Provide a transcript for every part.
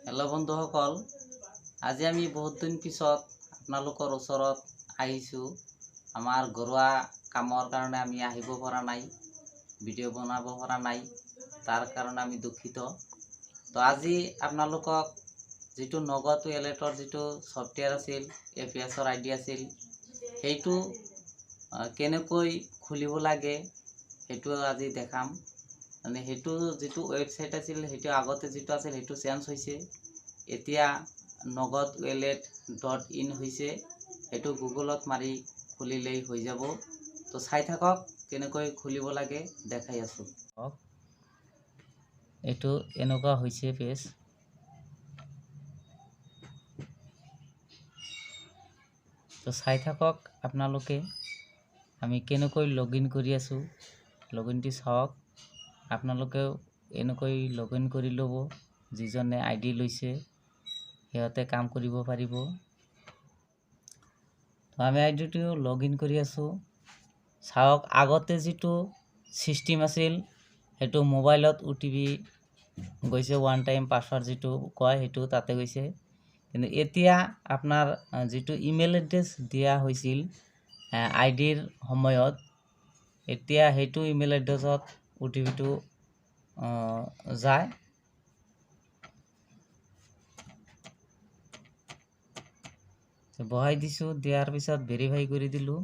Hello বন্ধুসকল। আজি আমি বহুত দিন পিছত আপোনালোকৰ ওচৰত আহিছোঁ। আমাৰ ঘৰুৱা কামৰ কাৰণে আমি আহিব পৰা নাই ভিডিঅ' বনাব পৰা নাই তাৰ কাৰণে আমি দুখিত। তো আজি আপোনালোকক যিটো নগদ ৱালেটৰ যিটো ছফ্টৱেৰ আছিল এ পি এছৰ আই ডি আছিল সেইটো কেনেকৈ খুলিব লাগে সেইটো আজি দেখাম। মানে সেইটো যিটো ৱেবছাইট আছিল সেইটো আগতে যিটো আছিল সেইটো চেঞ্জ হৈছে। এতিয়া নগদ ৱেলেট ডট ইন হৈছে। সেইটো গুগলত মাৰি খুলিলেই হৈ যাব। তো চাই থাকক কেনেকৈ খুলিব লাগে দেখাই আছোঁ। এইটো এনেকুৱা হৈছে পেজ তো চাই থাকক আপোনালোকে। আমি কেনেকৈ লগ ইন কৰি আছোঁ। লগ ইনটি চাওক। আপোনালোকেও এনেকৈ লগ ইন কৰি ল'ব যিজনে আই ডি লৈছে সিহঁতে কাম কৰিব পাৰিব। তো আমি আই ডিটো লগ ইন কৰি আছোঁ। চাওক আগতে যিটো ছিষ্টেম আছিল সেইটো মোবাইলত অ' টি পি গৈছে ওৱান টাইম পাছৱাৰ্ড যিটো কয় সেইটো তাতে গৈছে। কিন্তু এতিয়া আপোনাৰ যিটো ইমেইল এড্ৰেছ দিয়া হৈছিল আই ডিৰ সময়ত এতিয়া সেইটো ইমেইল এড্ৰেছত অ' টি পিটো যায়। বহাই দিছোঁ দিয়াৰ পিছত ভেৰিফাই কৰি দিলোঁ।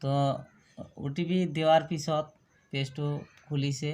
তো অ' টি পি দিয়াৰ পিছত পেজটো খুলিছে।